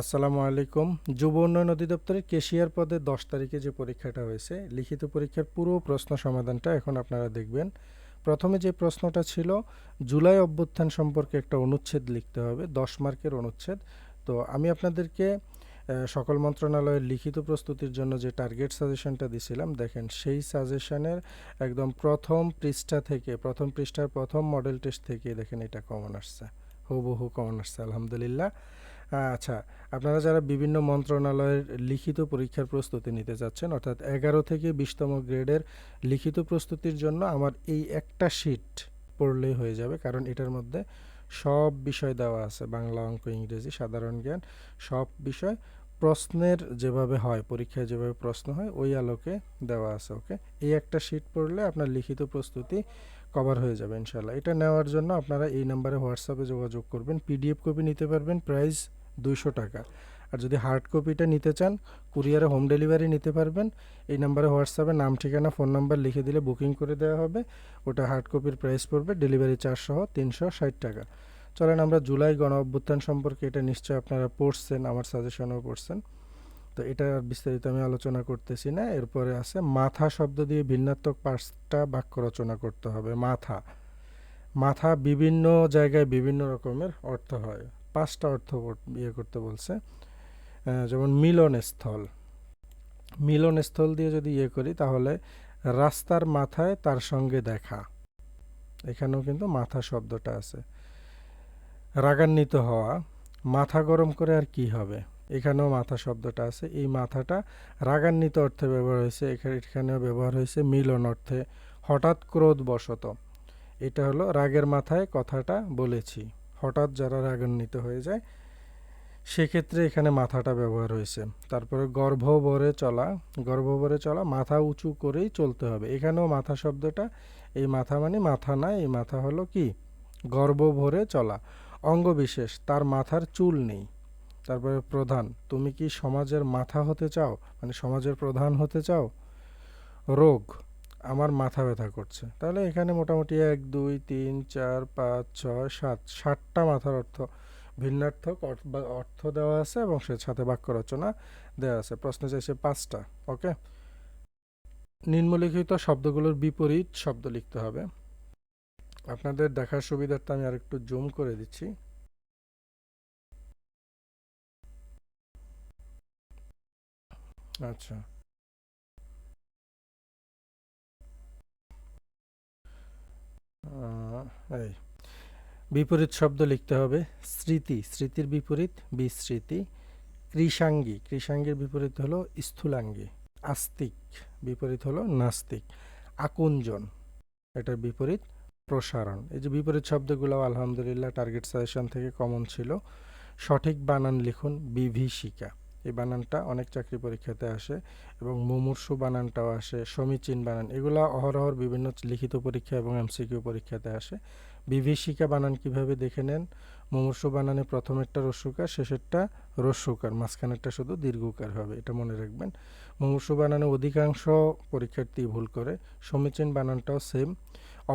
আসসালামু আলাইকুম। যুব উন্নয়ন অধিদপ্তরের কেশিয়ার পদে দশ তারিখে যে পরীক্ষাটা হয়েছে, লিখিত পরীক্ষার পুরো প্রশ্ন সমাধানটা এখন আপনারা দেখবেন। প্রথমে যে প্রশ্নটা ছিল, জুলাই অভ্যুত্থান সম্পর্কে একটা অনুচ্ছেদ লিখতে হবে, দশ মার্কের অনুচ্ছেদ। তো আমি আপনাদেরকে সকল মন্ত্রণালয়ের লিখিত প্রস্তুতির জন্য যে টার্গেট সাজেশনটা দিছিলাম, দেখেন সেই সাজেশনের একদম প্রথম পৃষ্ঠা থেকে, প্রথম পৃষ্ঠার প্রথম মডেল টেস্ট থেকে দেখেন এটা কমন আসছে। হুবহু কমন আসছে, আলহামদুলিল্লাহ। আচ্ছা আপনারা যারা বিভিন্ন মন্ত্রণালয়ের লিখিত পরীক্ষার প্রস্তুতি নিতে যাচ্ছেন, অর্থাৎ এগারো থেকে বিশতম গ্রেডের লিখিত প্রস্তুতির জন্য আমার এই একটা শিট পড়লেই হয়ে যাবে, কারণ এটার মধ্যে সব বিষয় দেওয়া আছে, বাংলা অঙ্ক, ইংরেজি, সাধারণ জ্ঞান, সব বিষয় প্রশ্নের যেভাবে হয়, পরীক্ষায় যেভাবে প্রশ্ন হয়, ওই আলোকে দেওয়া আছে, ওকে? এই একটা শিট পড়লে আপনার লিখিত প্রস্তুতি কভার হয়ে যাবে ইনশাল্লাহ এটা নেওয়ার জন্য আপনারা এই নাম্বারে হোয়াটসঅ্যাপে যোগাযোগ করবেন পিডিএফ কপি নিতে পারবেন প্রাইস দুইশো টাকা। আর যদি হার্ড কপিটা নিতে চান কুরিয়ারে হোম ডেলিভারি নিতে পারবেন। এই নাম্বারে হোয়াটসঅ্যাপে নাম, ঠিকানা ফোন নাম্বার লিখে দিলে বুকিং করে দেওয়া হবে। ওটা হার্ড কপির প্রাইস পড়বে ডেলিভারি চার্জ সহ তিনশো ষাট টাকা। চলেন আমরা জুলাই গণ অভ্যুত্থান সম্পর্কে এটা নিশ্চয়ই আপনারা পড়ছেন, আমার সাজেশনও পড়ছেন। তো এটা বিস্তারিত আমি আলোচনা করতেছি না। এরপরে আছে, মাথা শব্দ দিয়ে ভিন্নাত্মক পাঁচটা বাক্য রচনা করতে হবে। মাথা। মাথা বিভিন্ন জায়গায় বিভিন্ন রকমের অর্থ হয়। পাঁচটা অর্থ ইয়ে করতে বলছে। যেমন মিলনস্থল। মিলনস্থল দিয়ে যদি ইয়ে করি, তাহলে রাস্তার মাথায় তার সঙ্গে দেখা। এখানেও কিন্তু মাথা শব্দটা আছে। রাগান্বিত হওয়া। মাথা গরম করে আর কি হবে? এখানেও মাথা শব্দটা আছে। এই মাথাটা রাগান্বিত অর্থে ব্যবহার হয়েছে। এখা- এখানেও ব্যবহার হয়েছে মিলন অর্থে। হঠাৎ ক্রোধ বশত এটা হলো রাগের মাথায় কথাটা বলেছি। হঠাৎ যারা রাগান্বিত হয়ে যায়, সেক্ষেত্রে এখানে মাথাটা ব্যবহার হয়েছে। তারপরে গর্ভবরে চলা গর্ভবরে চলা মাথা উঁচু করেই চলতে হবে। এখানেও মাথা শব্দটা, এই মাথা মানে মাথা না, এই মাথা হলো কি? গর্ভভরে চলা। অঙ্গবিশেষ, তার মাথার চুল নেই। তারপরে প্রধান, তুমি কি সমাজের মাথা হতে চাও? মানে সমাজের প্রধান হতে চাও? রোগ। আমার মাথা ব্যথা করছে। তাহলে এখানে মোটামুটি এক, দুই, তিন, চার, পাঁচ, ছয়, সাত, সাতটা মাথার অর্থ ভিন্নার্থক অর্থ- দেওয়া আছে এবং সে সাথে বাক্য রচনা দেওয়া আছে। প্রশ্ন চাইছে পাঁচটা, ওকে? নিম্নলিখিত শব্দগুলোর বিপরীত শব্দ লিখতে হবে। আপনাদের দেখার সুবিধার্থে আমি আরেকটু জুম করে দিচ্ছি। আচ্ছা। এই, বিপরীত শব্দ লিখতে হবে স্মৃতি, স্মৃতির বিপরীত বিস্মৃতি, কৃষাঙ্গী, কৃষাঙ্গীর বিপরীত হলো স্থূলাঙ্গী, আস্তিক, বিপরীত হলো নাস্তিক, আকুঞ্জন, এটার বিপরীত প্রসারণ। এই যে বিপরীত শব্দগুলো আলহামদুলিল্লাহ টার্গেট সাজেশন থেকে কমন ছিল। সঠিক বানান লিখুন বিভীষিকা। এই বানানটা অনেক চাকরি পরীক্ষাতে আসে এবং মুমূর্ষু বানানটাও আসে, সমীচীন বানান, এগুলা অহরহর বিভিন্ন লিখিত পরীক্ষা এবং এমসিকিউ পরীক্ষাতে আসে। বিভীষিকা বানান কীভাবে দেখে নেন? মুমূর্ষু বানানে প্রথমেরটা রস্যুকার শেষেরটা রস্যুকার মাঝখানেরটা শুধু দীর্ঘকার হবে, এটা মনে রাখবেন। মুমূর্ষু বানানে অধিকাংশ পরীক্ষার্থী ভুল করে, সমীচীন বানানটাও সেম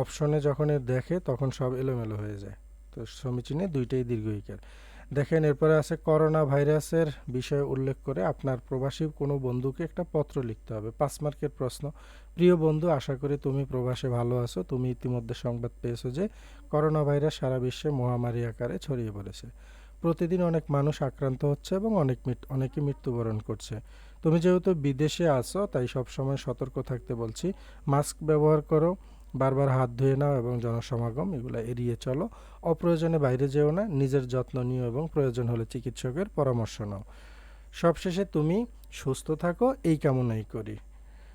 অপশনে যখন দেখে, তখন সব এলোমেলো হয়ে যায়। তো সমীচীনে দুইটাই দীর্ঘইকার। দেখেন, এরপরে আছে করোনা ভাইরাসের বিষয়ে উল্লেখ করে আপনার প্রবাসী কোনো বন্ধুকে একটা পত্র লিখতে হবে। পাঁচ মার্কের প্রশ্ন, প্রিয় বন্ধু, আশা করি তুমি প্রবাসে ভালো আছো। তুমি ইতিমধ্যে সংবাদ পেয়েছ যে করোনা ভাইরাস সারা বিশ্বে মহামারী আকারে ছড়িয়ে পড়েছে। প্রতিদিন অনেক মানুষ আক্রান্ত হচ্ছে এবং অনেক অনেকে মৃত্যুবরণ করছে। তুমি যেহেতু বিদেশে আছো, তাই সবসময় সতর্ক থাকতে বলছি। মাস্ক ব্যবহার করো বারবার হাত ধুয়ে নাও এবং জনসমাগম, এগুলো এড়িয়ে চলো। অপ্রয়োজনে বাইরে যেও না, নিজের যত্ন নিও এবং প্রয়োজন হলে চিকিৎসকের পরামর্শ নাও। সবশেষে তুমি সুস্থ থাকো, এই কামনাই করি।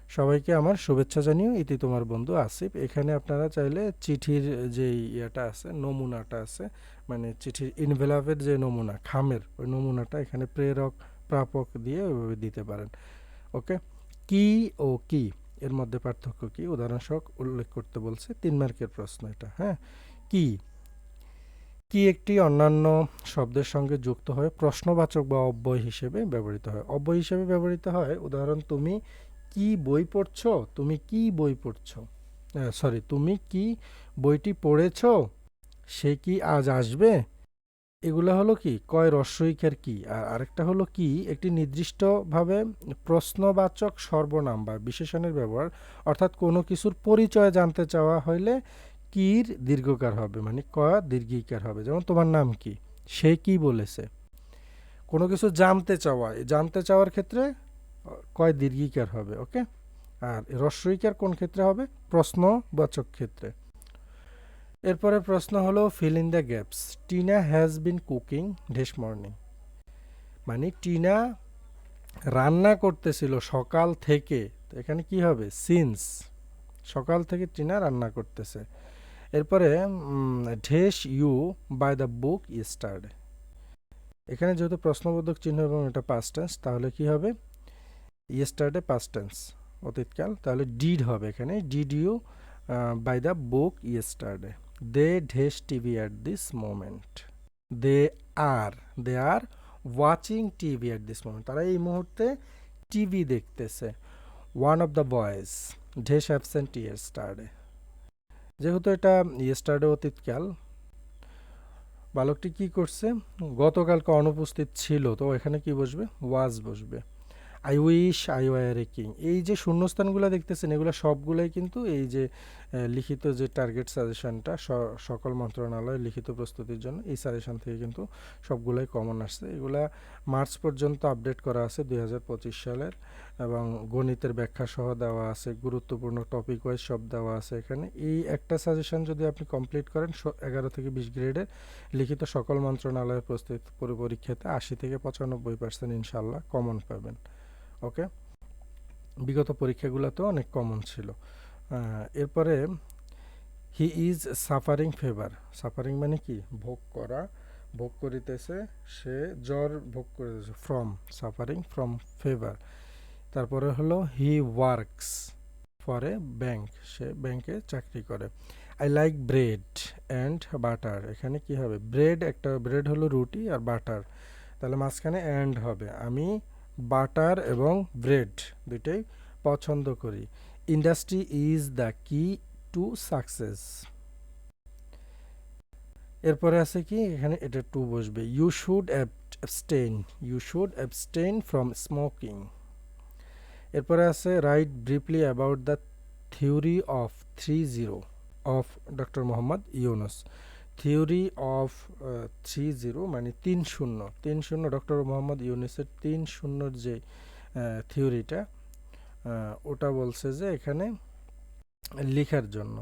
সবাইকে আমার শুভেচ্ছা জানিও। ইতি তোমার বন্ধু আসিফ। এখানে আপনারা চাইলে চিঠির যে ইয়েটা আছে, নমুনাটা আছে মানে চিঠির ইনভেলাপের যে নমুনা, খামের, ওই নমুনাটা এখানে প্রেরক, প্রাপক দিয়ে দিতে পারেন। ওকে? কি ও কি? এর মধ্যে পার্থক্য কি? উদাহরণসহ উল্লেখ করতে বলছে তিন মার্কের প্রশ্ন এটা হ্যাঁ? কি? কি একটি অন্যান্য শব্দের সঙ্গে যুক্ত হয়ে প্রশ্নবাচক বা অব্যয় হিসেবে ব্যবহৃত হয়? অব্যয় হিসেবে ব্যবহৃত হয়, উদাহরণ, তুমি কি বই পড়ছো? তুমি কি বই পড়ছো? সরি তুমি কি বইটি পড়েছো? সে কি আজ আসবে? এগুলা হলো কি? কয় রস্বইকার কি? আর আরেকটা হলো কি? একটি নির্দিষ্টভাবে প্রশ্নবাচক সর্বনাম বা বিশেষণের ব্যবহার, অর্থাৎ কোনো কিছুর পরিচয় জানতে চাওয়া হইলে কির দীর্ঘকার হবে? মানে ক দীর্ঘিকার হবে? যেমন তোমার নাম কি? সে কি বলেছে? কোনো কিছু জানতে চাওয়া জানতে চাওয়ার ক্ষেত্রে কয় দীর্ঘিকার হবে? ওকে? আর রস্বইকার কোন ক্ষেত্রে হবে? প্রশ্নবাচক ক্ষেত্রে। এরপরে প্রশ্ন হলো fill in the gaps Tina has been cooking dash morning মানে টিনা রান্না করতেছিল সকাল থেকে, তো এখানে কি হবে? সিন্স সকাল থেকে টিনা রান্না করতেছে। এরপরে dash you buy the book yesterday এখানে যেহেতু প্রশ্নবোধক চিহ্ন এবং এটা পাস্ট টেন্স তাহলে কি হবে? ইয়েস্টারডে পাস্ট টেন্স অতীতকাল। তাহলে ডিড হবে এখানে। Did you buy the book yesterday they dash TV at this moment they are they are watching TV at this moment তারা এই মুহূর্তে টিভি দেখতেছে। One of the boys dash absent yesterday যেহেতু এটা ইয়েস্টারডে অতীতকাল, বালকটি কি করছে? গতকালকে অনুপস্থিত ছিল, তো এখানে কি বসবে? ওয়াজ বসবে। I wish I were king এই যে শূন্যস্থানগুলো দেখতেছেন, এগুলো সবগুলোই কিন্তু এই যে লিখিত যে টার্গেট সাজেশনটা সকল মন্ত্রণালয় লিখিত প্রস্তুতির জন্য এই সাজেশন থেকে কিন্তু সবগুলোই কমন আসছে। এগুলা মার্চ পর্যন্ত আপডেট করা আছে দুই হাজার পঁচিশ সালের এবং গণিতের ব্যাখ্যা সহ দেওয়া আছে, গুরুত্বপূর্ণ টপিক ওয়াইজ সব দেওয়া আছে এখানে। এই একটা সাজেশন যদি আপনি কমপ্লিট করেন এগারো থেকে বিশ গ্রেডের লিখিত সকল মন্ত্রণালয়ের প্রস্তুত পরি- পরীক্ষাতে আশি থেকে পঁচানব্বই পার্সেন্ট ইনশাল্লাহ কমন পাবেন। ওকে? বিগত পরীক্ষাগুলোতেও অনেক কমন ছিল। এরপরে he is suffering fever suffering মানে কি? ভোগ করা, ভোগ করিতেছে, সে জ্বর ভোগ করিতেছে ফ্রম সাফারিং ফ্রম ফেভার তারপরে হলো he works for a bank সে ব্যাংকে চাকরি করে। I like bread and butter এখানে কি হবে? ব্রেড একটা ব্রেড হলো রুটি আর বাটার তাহলে মাঝখানে অ্যান্ড হবে। আমি বাটার এবং ব্রেড দুইটাই পছন্দ করি। Industry is the key to success. এরপরে আছে কি? এখানে এটা টু বসবে। You should abstain you should abstain from smoking এরপরে আছে write briefly about the theory of three zero of doctor Muhammad Yunus theory of three zero মানে তিন শূন্য। তিন শূন্য ডক্টর মোহাম্মদ ইউনুসের তিন শূন্যর যে থিওরিটা ওটা বলছে যে এখানে লেখার জন্য,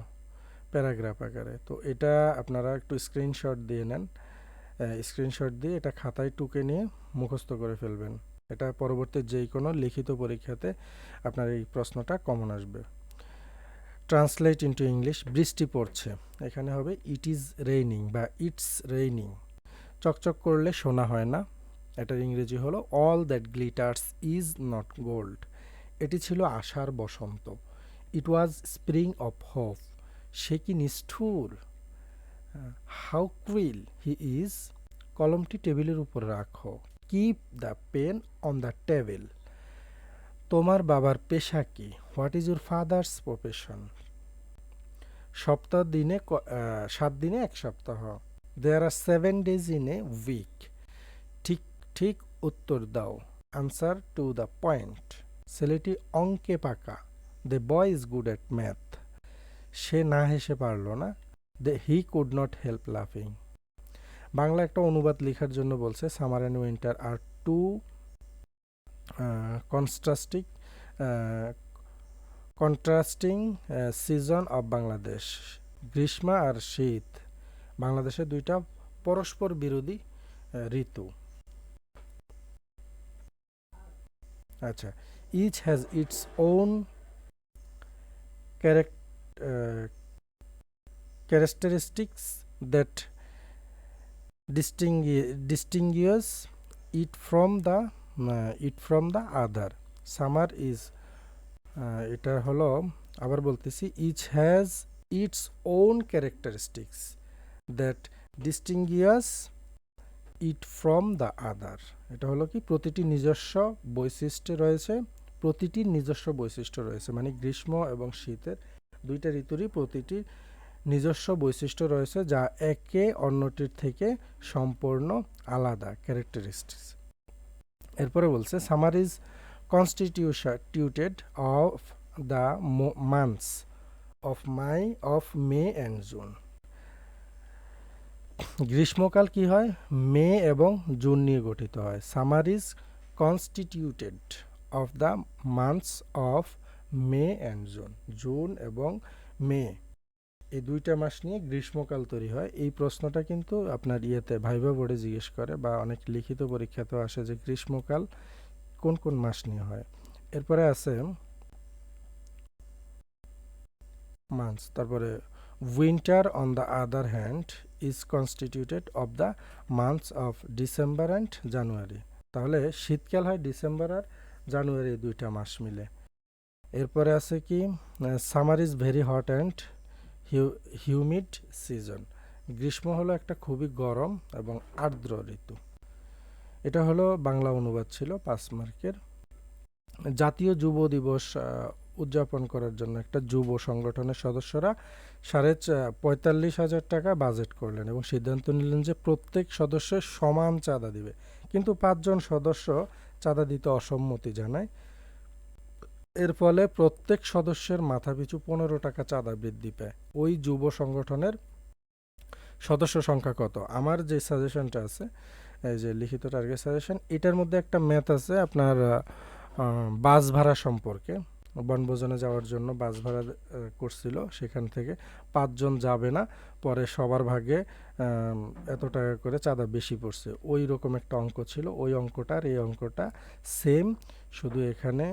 প্যারাগ্রাফ আকারে। তো এটা আপনারা একটু স্ক্রিনশট দিয়ে নেন। স্ক্রিনশট দিয়ে এটা খাতায় টুকে নিয়ে মুখস্থ করে ফেলবেন। এটা পরবর্তী যেই কোনো লিখিত পরীক্ষাতে আপনার এই প্রশ্নটা কমন আসবে। ট্রান্সলেট ইন্টু ইংলিশ বৃষ্টি পড়ছে। এখানে হবে ইট ইজ রেইনিং বা ইটস রেইনিং চকচক করলে শোনা হয় না। এটার ইংরেজি হলো all that glitters is not gold এটি ছিল আশার বসন্ত। It was spring of hope সে কি নিষ্ঠুর? হাউ ক্রিল হি ইজ কলমটি টেবিলের উপর রাখো। Keep the pen on the table তোমার বাবার পেশা কি? What is your father's profession সপ্তাহ দিনে সাত দিনে এক সপ্তাহ। There are seven days in a week ঠিক ঠিক উত্তর দাও। আনসার টু দ্য পয়েন্ট ছেলেটি অঙ্কে পাকা। The boy is good at math সে না হেসে পারল না। They he could not help লাফিং বাংলা একটা অনুবাদ লেখার জন্য বলছে summer and winter are two contrastic contrasting season of Bangladesh গ্রীষ্ম আর শীত। বাংলাদেশে দুইটা পরস্পর বিরোধী ঋতু। আচ্ছা each has its own characteristics that distinguish it from the uh, it from summer is uh, এটা হলো, আবার বলতেছি each has its own characteristics that distinguish it from the other এটা হলো কি, প্রতিটি নিজস্ব বৈশিষ্ট্য রয়েছে প্রতিটির নিজস্ব বৈশিষ্ট্য রয়েছে মানে গ্রীষ্ম এবং শীতের দুইটা ঋতুরই প্রতিটি নিজস্ব বৈশিষ্ট্য রয়েছে, যা একে অন্যটির থেকে সম্পূর্ণ আলাদা ক্যারেক্টারিস্টিক্স এরপরে বলছে summer is constituted of the months of my of May and June গ্রীষ্মকাল কি হয়? মে এবং জুন নিয়ে গঠিত হয়। Summer is constituted of the months of May and June June এবং মে এই দুইটা মাস নিয়ে গ্রীষ্মকাল তৈরি হয়। এই প্রশ্নটা কিন্তু আপনার ইয়েতে ভাইবা বোর্ডে জিজ্ঞেস করে বা অনেক লিখিত পরীক্ষাতেও আসে যে গ্রীষ্মকাল কোন কোন মাস নিয়ে হয়? এরপরে আছে মান্থস তারপরে winter on the other hand is constituted of the months of December and January তাহলে শীতকাল হয় ডিসেম্বর আর জানুয়ারি দুইটা মাস মিলে। এরপরে আছে কি? Summer is very hot and humid season গ্রীষ্ম হলো একটা খুবই গরম এবং আর্দ্র ঋতু। এটা হলো বাংলা অনুবাদ ছিল পাঁচ মার্কের। জাতীয় যুব দিবস উদযাপন করার জন্য একটা যুব সংগঠনের সদস্যরা সাড়ে পঁয়তাল্লিশ হাজার টাকা বাজেট করলেন এবং সিদ্ধান্ত নিলেন যে প্রত্যেক সদস্য সমান চাঁদা দিবে। কিন্তু পাঁচজন সদস্য চাঁদা দিতে অসম্মতি জানায়। এর ফলে প্রত্যেক সদস্যের মাথাপিছু পনেরো টাকা চাঁদা বৃদ্ধি পায়। ওই যুব সংগঠনের সদস্য সংখ্যা কত? আমার যে সাজেশনটা আছে এই যে লিখিত টার্গেট সাজেশন এটার মধ্যে একটা ম্যাথ আছে আপনার বাস ভাড়া সম্পর্কে। বনভোজনে যাওয়ার জন্য বাস ভাড়া করছিল সেখান থেকে। পাঁচজন যাবে না, পরে সবার ভাগে এত টাকা করে চাঁদা বেশি পড়ছে। ওই রকম একটা অঙ্ক ছিল, ওই অঙ্কটা আর এই অঙ্কটা সেম শুধু এখানে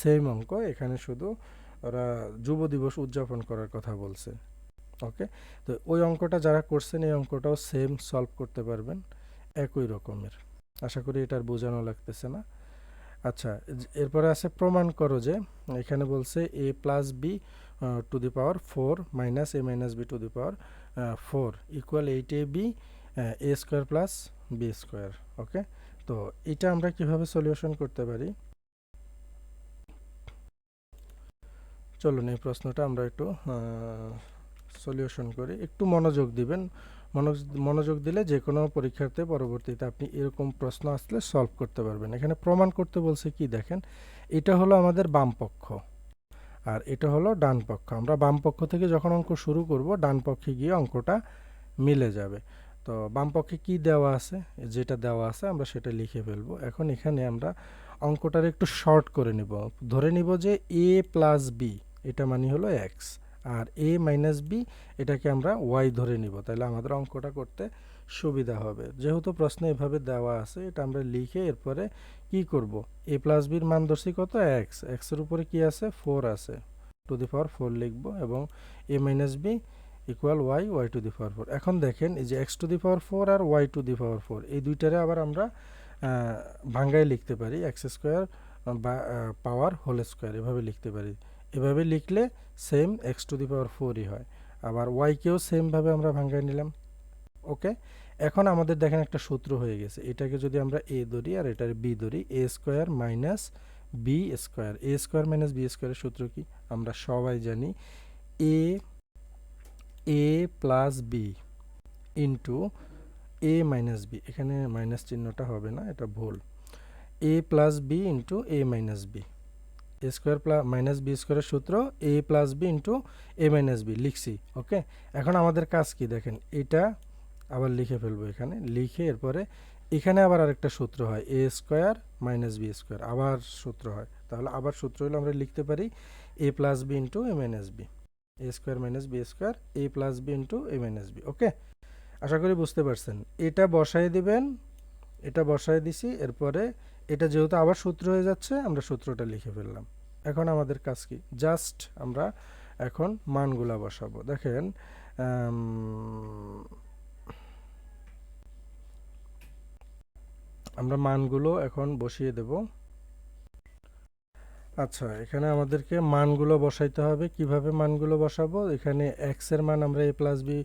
সেম অঙ্ক, এখানে শুধু ওরা যুব দিবস উদযাপন করার কথা বলছে। ওকে তো ওই অঙ্কটা যারা করছেন, এই অঙ্কটাও সেম সলভ করতে পারবেন, একই রকমের। আশা করি এটার বোঝানো লাগতেছে না। আচ্ছা এরপরে আছে প্রমাণ করো যে, এখানে বলছে a plus b to the power four minus a minus b to the power four equal eight a b a square plus b square okay তো এটা আমরা কীভাবে সলিউশন করতে পারি? চলুন, এই প্রশ্নটা আমরা একটু সলিউশন করি একটু মনোযোগ দিবেন। মনোযোগ দিলে যে কোনো পরীক্ষার্থী পরবর্তীতে আপনি এরকম প্রশ্ন আসলে সলভ করতে পারবেন। এখানে প্রমাণ করতে বলছে কি দেখেন, এটা হলো আমাদের বাম পক্ষ আর এটা হলো ডান পক্ষ। আমরা বাম পক্ষ থেকে যখন অঙ্ক শুরু করব, ডান পক্ষে গিয়ে অঙ্কটা মিলে যাবে। তো বাম পক্ষে কি দেওয়া আছে? যেটা দেওয়া আছে আমরা সেটা লিখে ফেলব। এখন এখানে আমরা অঙ্কটার একটু শর্ট করে নিব। ধরে নিব যে এ প্লাস বি এটা মানে হলো এক্স আর এ মাইনাস বি এটাকে আমরা ওয়াই ধরে নিব। তাহলে আমাদের অঙ্কটা করতে সুবিধা হবে। যেহেতু প্রশ্নে এভাবে দেওয়া আছে, এটা আমরা লিখে এরপরে কি করব? এ প্লাস বির মান ধরছি কত? এক্স এক্সের উপরে কি আছে? ফোর আছে। টু দি পাওয়ার ফোর লিখব এবং a minus b equal y y to the power four এখন দেখেন, এই যে x to the power four R y to the power four এই দুইটারে আবার আমরা ভাঙ্গায় লিখতে পারি। এক্স স্কোয়ার বা পাওয়ার হোল স্কোয়ার এভাবে লিখতে পারি। এভাবে লিখলে same x to the power ফোরই হয়। আবার ওয়াইকেও সেমভাবে আমরা ভাঙ্গায় নিলাম। ওকে এখন আমাদের দেখেন একটা সূত্র হয়ে গেছে। এটাকে যদি আমরা এ ধরি আর এটার বি ধরি a square minus b square a square minus b স্কোয়ারের সূত্র কি? আমরা সবাই জানি a a plus b into a minus b এখানে মাইনাস চিহ্নটা হবে না, এটা ভুল। A plus b into a minus b a square plus minus b স্কোয়ারের সূত্র a plus b into a minus b লিখছি ওকে এখন আমাদের কাজ কি দেখেন, এটা আবার লিখে ফেলব এখানে, লিখে এরপরে এখানে আবার আরেকটা সূত্র হয় a square minus b square আবার সূত্র হয়। তাহলে আবার সূত্র হলো আমরা লিখতে পারি a plus b into a minus b a square minus b square a plus b into a minus b okay আশা করি বুঝতে পারছেন, এটা বসায় দিবেন, এটা বসায় দিছি, এরপরে এটা যেহেতু আবার সূত্র হয়ে যাচ্ছে, আমরা সূত্রটা লিখে ফেললাম। এখন আমাদের কাজ কি? জাস্ট আমরা এখন মানগুলা বসাবো। দেখেন আমরা মানগুলো এখন বসিয়ে দেব। আচ্ছা এখানে আমাদেরকে মানগুলো বসাইতে হবে। কীভাবে মানগুলো বসাবো? এখানে এক্সের মান আমরা এ প্লাস বি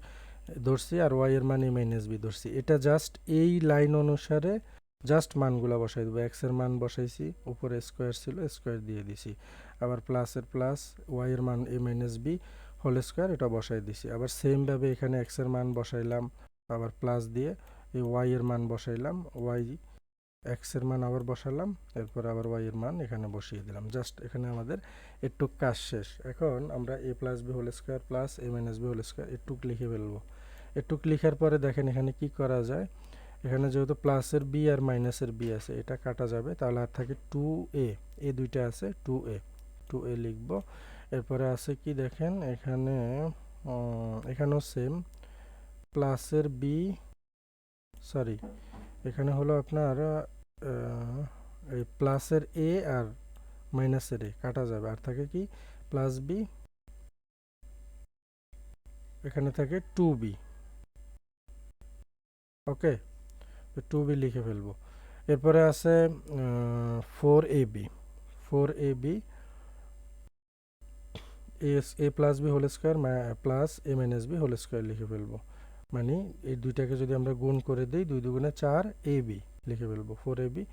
ধরছি আর ওয়াই এর মান এ মাইনাস বি ধরছি। এটা জাস্ট এই লাইন অনুসারে জাস্ট মানগুলো বসাই দেবো। এক্সের মান বসাইছি, উপরে স্কোয়ার ছিল স্কোয়ার দিয়ে দিছি। আবার প্লাসের প্লাস ওয়াইয়ের মান a minus b whole square এটা বসাই দিছি। আবার সেমভাবে এখানে এক্সের মান বসাইলাম, আবার প্লাস দিয়ে এই ওয়াইয়ের মান বসাইলাম ওয়াই এক্সের মান আবার বসালাম, এরপর আবার ওয়াইয়ের মান এখানে বসিয়ে দিলাম। জাস্ট এখানে আমাদের একটু কাজ শেষ। এখন আমরা a plus b whole square plus a minus b whole square একটুক লিখে ফেলব। একটুক লিখার পরে দেখেন এখানে কি করা যায়? এখানে যেহেতু প্লাসের বি আর মাইনাসের বি আছে, এটা কাটা যাবে, তাহলে আর থাকে টু এ এ দুইটা আছে টু এ টু এ লিখব। এরপরে আছে কি দেখেন, এখানে এখানেও সেম প্লাসের বি সরি এখানে হলো আপনার এই প্লাসের এ আর মাইনাসের এ, কাটা যাবে। আর থাকে কি, প্লাস বি, এখানে থাকে two b okay two b লিখে ফেলব। এরপরে আছে four a b four a b S, a plus b whole square plus a minus b whole square লিখে ফেলব। মানে এই দুইটাকে যদি আমরা গুণ করে দিই, দুই দুগুণে চার এ বি লিখে ফেলব ফোর এ বি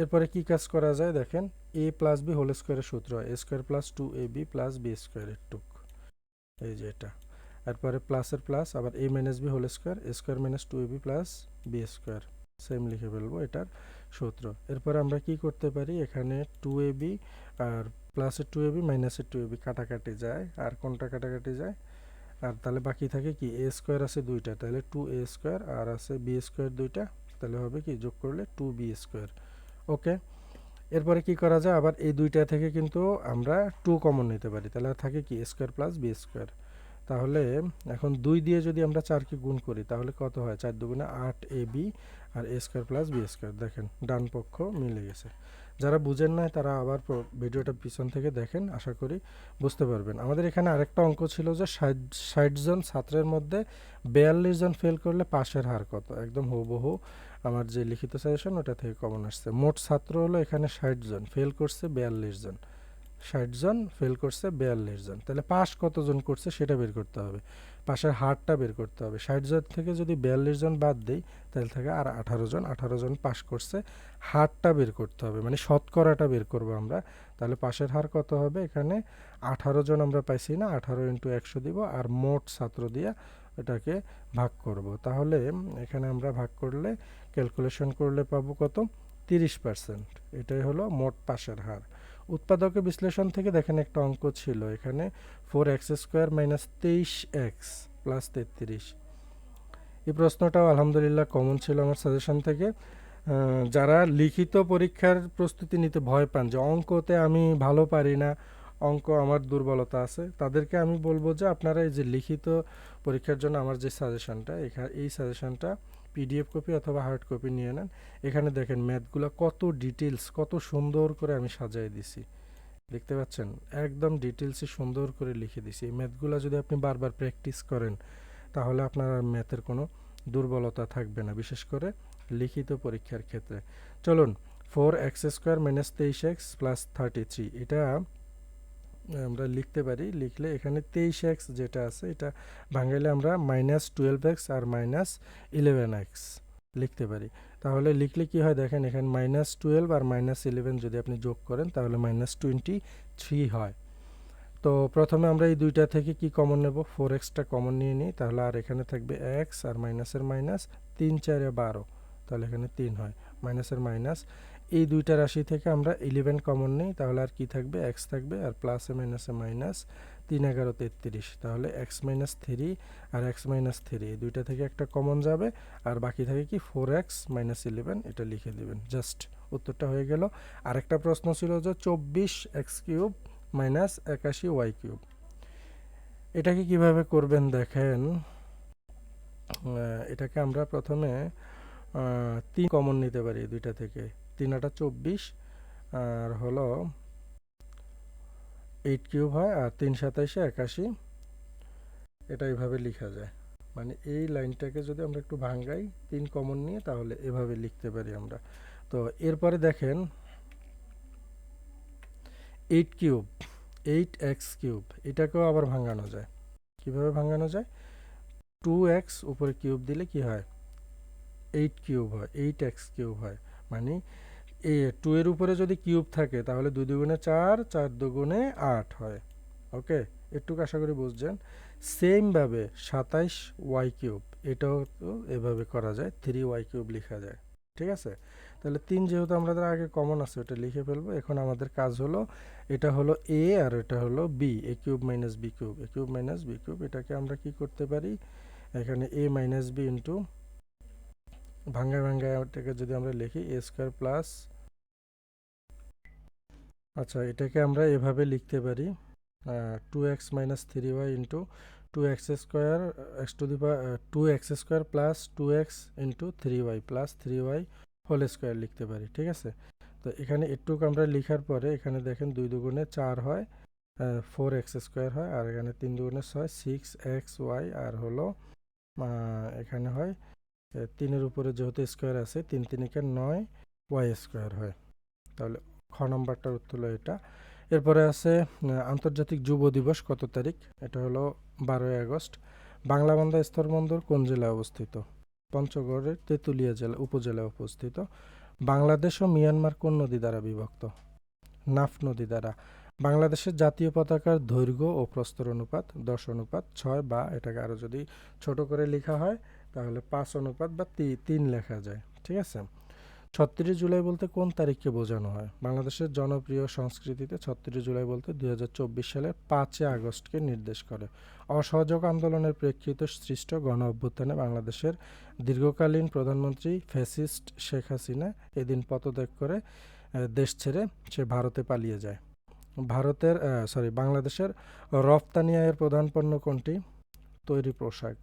এরপরে কি কাজ করা যায় দেখেন এ প্লাস বি হোল স্কোয়ারের সূত্র a square plus two a b plus b স্কোয়ারের টুক। এই যে এটা। এরপরে প্লাসের প্লাস আবার a minus b whole square a square minus two a b plus b square same লিখে ফেলব এটার সূত্র। এরপরে আমরা কি করতে পারি? এখানে টু এ বি আর প্লাসের টু এ বি মাইনাসের টু এ বি কাটাকাটি যায়। আর কোনটা কাটাকাটি যায়? আর তাহলে বাকি থাকে কি? এ স্কোয়ার আছে দুইটা, তাহলে টু এ স্কোয়ার আর আছে বি স্কোয়ার দুইটা। তাহলে হবে কি? যোগ করলে টু বি স্কোয়ার ওকে এরপরে কি করা যায়? আবার এই দুইটা থেকে কিন্তু আমরা টু কমন নিতে পারি। তাহলে থাকে কি? স্কোয়ার প্লাস বি স্কোয়ার তাহলে এখন দুই দিয়ে যদি আমরা চারকে গুণ করি, তাহলে কত হয়? চার দুগুণে আট A B R a square plus b square. দেখেন, ডান পক্ষ মিলে গেছে। যারা বুঝেন না তারা আবার ভিডিওটা পিছন থেকে দেখেন, আশা করি বুঝতে পারবেন। আমাদের এখানে আরেকটা অঙ্ক ছিল যে ষাট ষাট জন ছাত্রের মধ্যে বিয়াল্লিশ জন ফেল করলে পাশের হার কত? একদম হুবহু আমার যে লিখিত সাজেশন ওটা থেকে কমন আসছে। মোট ছাত্র হলো এখানে ষাট জন ফেল করছে বিয়াল্লিশ জন। ষাট জন ফেল করছে বিয়াল্লিশ জন। তাহলে পাস কতজন করছে সেটা বের করতে হবে। পাশের হারটা বের করতে হবে। ষাট জন থেকে যদি বিয়াল্লিশ জন বাদ দিই, তাহলে থাকে আর আঠারো জন। আঠারো জন পাস করছে, হারটা বের করতে হবে। মানে শতকরাটা বের করব আমরা। তাহলে পাশের হার কত হবে? এখানে আঠারো জন আমরা পাইছি না, আঠারো ইন্টু একশো দিব আর মোট ছাত্র দিয়ে এটাকে ভাগ করব। তাহলে এখানে আমরা ভাগ করলে ক্যালকুলেশন করলে পাবো কত? তিরিশ পার্সেন্ট এটাই হলো মোট পাশের হার। উৎপাদকের বিশ্লেষণ থেকে দেখেন একটা অঙ্ক ছিল এখানে ফোর এক্স স্কোয়ার মাইনাস তেইশ এক্স প্লাস তেত্রিশ এই প্রশ্নটাও আলহামদুলিল্লাহ কমন ছিল আমার সাজেশন থেকে। যারা লিখিত পরীক্ষার প্রস্তুতি নিতে ভয় পান যে অঙ্কতে আমি ভালো পারি না, অঙ্ক আমার দুর্বলতা আছে, তাদেরকে আমি বলব যে আপনারা এই যে লিখিত পরীক্ষার জন্য আমার যে সাজেশনটা এই সাজেশনটা পিডিএফ কপি অথবা হার্ড কপি নিয়ে নেন। এখানে দেখেন ম্যাথগুলো কত ডিটেলস কত সুন্দর করে আমি সাজিয়ে দিছি। দেখতে পাচ্ছেন? একদম ডিটেলসে সুন্দর করে লিখে দিছি। এই ম্যাথগুলো যদি আপনি বারবার প্র্যাকটিস করেন, তাহলে আপনার আর ম্যাথের কোনো দুর্বলতা থাকবে না, বিশেষ করে লিখিত পরীক্ষার ক্ষেত্রে। চলুন ফোর এক্স স্কোয়ার মাইনাস তেইশ এক্স প্লাস থার্টি থ্রি এটা আমরা লিখতে পারি, লিখলে এখানে তেইশ এক্স যেটা আছে, এটা ভাঙাইলে আমরা মাইনাস টুয়েলভ এক্স আর মাইনাস ইলেভেন এক্স লিখতে পারি। তাহলে লিখলে কি হয় দেখেন, এখানে মাইনাস টুয়েলভ আর মাইনাস ইলেভেন যদি আপনি যোগ করেন, তাহলে মাইনাস টোয়েন্টি থ্রি হয়। তো প্রথমে আমরা এই দুইটা থেকে কি কমন নেব? ফোর এক্সটা কমন নিয়ে নিই, তাহলে আর এখানে থাকবে এক্স আর মাইনাসের মাইনাস তিন চারে বারো, তাহলে এখানে তিন হয়। মাইনাসের মাইনাস এই দুইটা রাশি থেকে আমরা ইলেভেন কমন নিই, তাহলে আর কি থাকবে? এক্স থাকবে আর প্লাসে মাইনাসে মাইনাস তিন, এগারো, তেত্রিশ। তাহলে এক্স মাইনাস থ্রি আর এক্স মাইনাস থ্রি এই দুইটা থেকে একটা কমন যাবে। আর বাকি থাকে কি? ফোর এক্স মাইনাস ইলেভেন এটা লিখে দেবেন। জাস্ট উত্তরটা হয়ে গেল। আরেকটা প্রশ্ন ছিল যে চব্বিশ এক্স কিউব মাইনাস একাশি ওয়াই কিউব এটাকে কীভাবে করবেন দেখেন? এটাকে আমরা প্রথমে তিন কমন নিতে পারি দুইটা থেকে। তিন আটা চব্বিশ, আর হলো এইট কিউব হয়, আর তিন সাতাইশে একাশি। এটা এইভাবে লেখা যায়। মানে এই লাইনটাকে যদি আমরা একটু ভাঙ্গাই, তিন কমন নিয়ে, তাহলে এভাবে লিখতে পারি আমরা। তো এরপরে দেখেন eight cube eight x cube এটাকেও আবার ভাঙানো যায়। কীভাবে ভাঙানো যায়? টু এক্স উপরে কিউব দিলে কি হয়? এইট কিউব হয় এইট এক্স কিউব হয়। মানে এ টু এর উপরে যদি কিউব থাকে, তাহলে দুই দুগুণে চার চার দুগুণে আট হয়। ওকে একটু আশা করি বুঝছেন? সেমভাবে সাতাইশ ওয়াই কিউব এটাও তো এভাবে করা যায় থ্রি ওয়াই কিউব লেখা যায়। ঠিক আছে? তাহলে তিন যেহেতু আমাদের আগে কমন আছে, ওটা লিখে ফেলব। এখন আমাদের কাজ হলো, এটা হলো এ আর এটা হলো b a cube minus b cube a cube minus b cube এটাকে আমরা কি করতে পারি? এখানে এ মাইনাস বি ইন্টু ভাঙ্গা ভাঙ্গা ওটাকে যদি আমরা লিখি এ স্কোয়ার প্লাস আচ্ছা এটাকে আমরা এভাবে লিখতে পারি two x minus three y into two x square x to the two x square plus two x into three y plus three y whole square লিখতে পারি, ঠিক আছে? তো এখানে একটুক আমরা লিখার পরে এখানে দেখেন দুই দুগুণে চার হয় ফোর এক্স স্কোয়ার হয়, আর এখানে তিন দুগুণে ছয় সিক্স এক্স ওয়াই আর হলো এখানে হয় তিনের উপরে যেহেতু স্কোয়ার আছে, তিন তিনিকে নয় ওয়াই স্কোয়ার হয়। তাহলে খ নম্বরটার উত্তর হলো এটা। এরপরে আছে আন্তর্জাতিক যুব দিবস কত তারিখ? এটা হলো বারোই আগস্ট। বাংলাবান্ধা স্থলবন্দর কোন জেলায় অবস্থিত? পঞ্চগড়ের তেঁতুলিয়া জেলা, উপজেলায় অবস্থিত। বাংলাদেশ ও মিয়ানমার কোন নদী দ্বারা বিভক্ত? নাফ নদী দ্বারা। বাংলাদেশের জাতীয় পতাকার দৈর্ঘ্য ও প্রস্তর অনুপাত দশ অনুপাত ছয় বা এটাকে আরও যদি ছোট করে লেখা হয় তাহলে পাঁচ অনুপাত বা তিন লেখা যায়, ঠিক আছে? ছত্রিশ জুলাই বলতে কোন তারিখকে বোঝানো হয়? বাংলাদেশের জনপ্রিয় সংস্কৃতিতে ছত্রিশ জুলাই বলতে দুই হাজার চব্বিশ সালের পাঁচই আগস্টকে নির্দেশ করে। অসহযোগ আন্দোলনের প্রেক্ষিতে সৃষ্ট গণ অভ্যুত্থানে বাংলাদেশের দীর্ঘকালীন প্রধানমন্ত্রী ফ্যাসিস্ট শেখ হাসিনা এদিন পদত্যাগ করে দেশ ছেড়ে সে ভারতে পালিয়ে যায়। ভারতের সরি, বাংলাদেশের রপ্তানি আয়ের প্রধান পণ্য কোনটি? তৈরি পোশাক।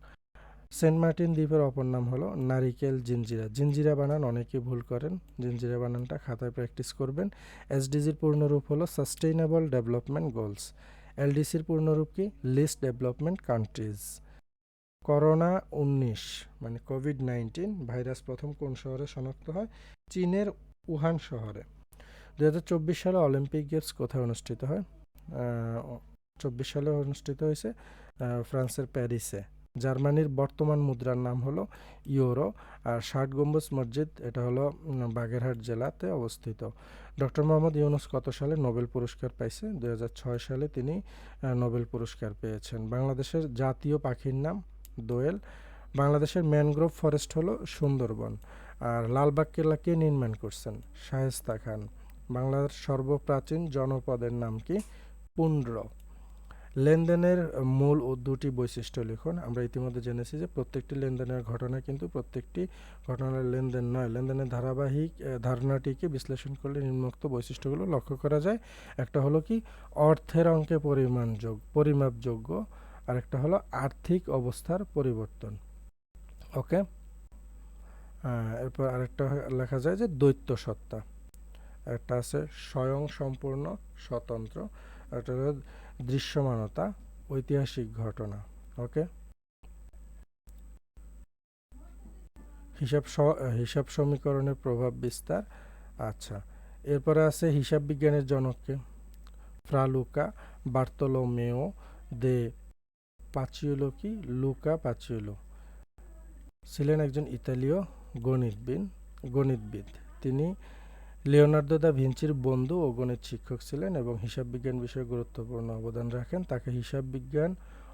সেন্ট মার্টিন দ্বীপের অপর নাম হলো নারিকেল জিঞ্জিরা জিঞ্জিরা বানান, অনেকে ভুল করেন। জিঞ্জিরা বানানটা খাতায় প্র্যাকটিস করবেন। এসডিজির পূর্ণরূপ হলো সাস্টেইনেবল ডেভেলপমেন্ট গোলস এলডিসির পূর্ণরূপ কি? লিস্ট ডেভেলপমেন্ট কান্ট্রিজ করোনা উনিশ মানে কোভিড নাইন্টিন, ভাইরাস প্রথম কোন শহরে শনাক্ত হয়? চীনের উহান শহরে। দু হাজার চব্বিশ সালে অলিম্পিক গেমস কোথায় অনুষ্ঠিত হয়? চব্বিশ সালে অনুষ্ঠিত হয়েছে ফ্রান্সের প্যারিসে। জার্মানির বর্তমান মুদ্রার নাম হলো ইউরো, আর ষাট গম্বুজ মসজিদ, এটা হলো বাগেরহাট জেলাতে অবস্থিত। ডক্টর মোহাম্মদ ইউনুস কত সালে নোবেল পুরস্কার পাইছে? দু হাজার ছয় সালে তিনি নোবেল পুরস্কার পেয়েছেন। বাংলাদেশের জাতীয় পাখির নাম দোয়েল। বাংলাদেশের ম্যানগ্রোভ ফরেস্ট হলো সুন্দরবন। আর লালবাগ কেল্লা কে নির্মাণ করছেন? শায়েস্তা খান। বাংলার সর্বপ্রাচীন জনপদের নাম কি? পুন্ড্র। লেনদেনের মূল ও দুটি বৈশিষ্ট্য লিখুন। আমরা ইতিমধ্যে জেনেছি যে প্রত্যেকটি লেনদেনের ঘটনা কিন্তু প্রত্যেকটি ঘটনার লেনদেন নয়। লেনদেনের ধারাবাহিক ধারণাটিকে বিশ্লেষণ করলে নিম্নোক্ত বৈশিষ্ট্যগুলো লক্ষ্য করা যায়। একটা হলো কি? অর্থের অঙ্কে পরিমাণযোগ, পরিমাপযোগ্য। আর একটা হলো আর্থিক অবস্থার পরিবর্তন। ওকে? এরপর আরেকটা লেখা যায় যে দৈত্য সত্তা। একটা আছে স্বয়ং সম্পূর্ণ স্বতন্ত্র। একটা দৃশ্যমানতা, ঐতিহাসিক ঘটনা ওকে হিসাব হিসাব সমীকরণের প্রভাব বিস্তার আচ্ছা। এরপরে আছে হিসাব বিজ্ঞানের জনককে, ফ্রালুকা বার্তলোমেও দে পাচিওলো কি? Luca Pacioli. ছিলেন একজন ইতালীয় গণিতবিদ গণিতবিদ। তিনি লিওনার্দো দা ভিঞ্চির বন্ধু ও গণিত শিক্ষক ছিলেন এবং হিসাব বিজ্ঞান বিষয়ে গুরুত্বপূর্ণ অবদান রাখেন। তাকে হিসাব বিজ্ঞান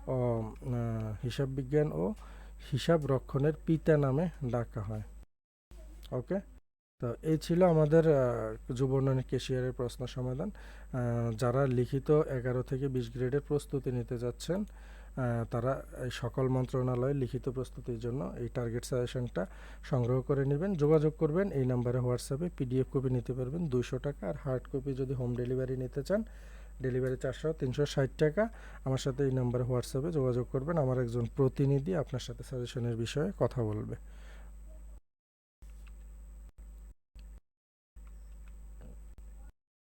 ও হিসাব বিজ্ঞান ও হিসাব রক্ষণের পিতা নামে ডাকা হয়। ওকে? তো এই ছিল আমাদের আহ, যুব কেশিয়ারের প্রশ্ন সমাধান। যারা লিখিত এগারো থেকে বিশ গ্রেডের প্রস্তুতি নিতে যাচ্ছেন তারা সকল মন্ত্রণালয়ে লিখিত প্রস্তুতির জন্য এই টার্গেট সাজেশনটা সংগ্রহ করে নেবেন, যোগাযোগ করবেন। এই নাম্বারে হোয়াটসঅ্যাপে পিডিএফ কপি নিতে পারবেন দুশো টাকা। আর হার্ড কপি যদি হোম ডেলিভারি নিতে চান ডেলিভারি চারশো, তিনশো ষাট টাকা। আমার সাথে এই নাম্বারে হোয়াটসঅ্যাপে যোগাযোগ করবেন। আমার একজন প্রতিনিধি আপনার সাথে সাজেশনের বিষয়ে কথা বলবে।